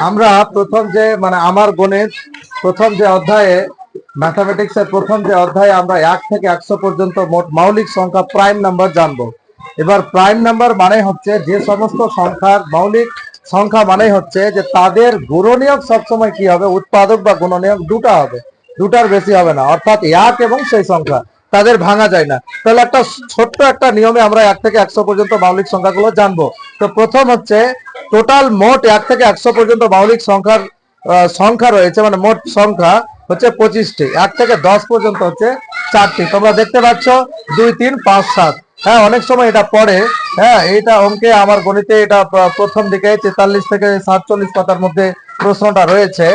আমরা প্রথম যে মানে আমার গণিত, প্রথম যে অধ্যায়ে ম্যাথামেটিক্স এর প্রথম যে অধ্যায়ে আমরা এক থেকে একশো পর্যন্ত মোট মৌলিক সংখ্যা প্রাইম নাম্বার জানব। এবার প্রাইম নাম্বার মানে হচ্ছে যে সমস্ত সংখ্যার মৌলিক সংখ্যা মানে হচ্ছে যে তাদের গুণনীয়ক সবসময় কি হবে? উৎপাদক বা গুণনীয়ক দুটা হবে। দুটার বেশি হবে না। অর্থাৎ এক এবং সেই সংখ্যা। তাদের ভাঙা যায় না। তাহলে একটা ছোট্ট একটা নিয়মে আমরা এক থেকে একশো পর্যন্ত মৌলিক সংখ্যাগুলো জানব। তো প্রথম হচ্ছে টোটাল মোট এক থেকে একশো পর্যন্ত মৌলিক সংখ্যার সংখ্যা রয়েছে মানে মোট সংখ্যা হচ্ছে পঁচিশটি। এক থেকে দশ পর্যন্ত হচ্ছে চারটি। তোমরা দেখতে পাচ্ছ, দুই, তিন, পাঁচ, সাত। হ্যাঁ অনেক সময় এটা পড়ে। হ্যাঁ এটা অঙ্কে আমার গণিতে এটা প্রথম দিকে তেতাল্লিশ থেকে সাতচল্লিশ পাতার মধ্যে প্রশ্নটা রয়েছে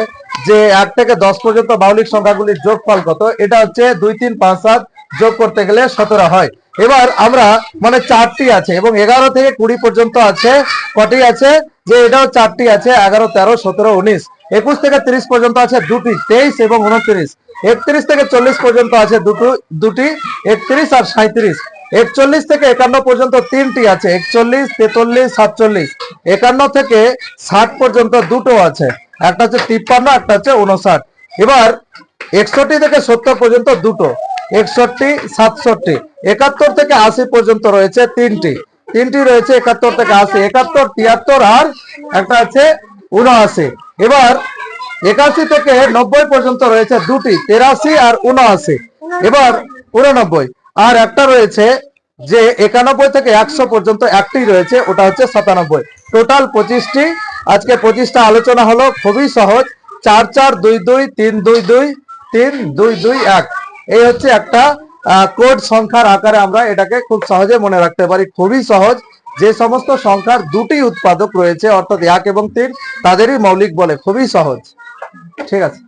যে এক থেকে দশ পর্যন্ত মৌলিক সংখ্যাগুলির যোগফল কত? এটা হচ্ছে দুই, তিন, পাঁচ, সাত যোগ করতে গেলে সতেরো হয়। এবার আমরা মানে চারটি আছে এবং এগারো থেকে কুড়ি পর্যন্ত আছে। কটি আছে? যে এটাও চারটি আছে, এগারো, তেরো, সতেরো, উনিশ। একুশ থেকে তিরিশ পর্যন্ত আছে দুটি, তেইশ এবং উনত্রিশ। একত্রিশ থেকে চল্লিশ পর্যন্ত আছে দুটো, দুটি, একত্রিশ আর সাঁত্রিশ একচল্লিশ থেকে একান্ন পর্যন্ত তিনটি আছে, একচল্লিশ, তেতাল্লিশ, সাতচল্লিশ। একান্ন থেকে ষাট পর্যন্ত দুটো আছে। একটা হচ্ছে তিপ্পান্ন, একটা হচ্ছে উনষাট এবার একষট্টি থেকে সত্তর পর্যন্ত দুটো, একষট্টি, সাতষট্টি। একাত্তর থেকে আশি পর্যন্ত রয়েছে তিনটি। তিনটি রয়েছে, একাত্তর থেকে আশি। একাত্তর, তিয়াত্তর আর একটা আছে উনআশি। এবার একাশি থেকে নব্বই পর্যন্ত রয়েছে দুটি, তেরাশি আর উনআশি। এবার উননব্বই। আর একটা রয়েছে যে একানব্বই থেকে একশো পর্যন্ত একটি রয়েছে, ওটা হচ্ছে সাতানব্বই। টোটাল পঁচিশটি। আজকে পঁচিশটা আলোচনা হলো, খুবই সহজ। চার চার দুই দুই, তিন দুই দুই, তিন দুই দুই এক। এই হচ্ছে একটা কোড সংখ্যার আকারে আমরা এটাকে খুব সহজে মনে রাখতে পারি। খুবই সহজ। যে সমস্ত সংখ্যার দুটি উৎপাদক রয়েছে, অর্থাৎ এক এবং তিন, তাদেরই মৌলিক বলে। খুবই সহজ। ঠিক আছে।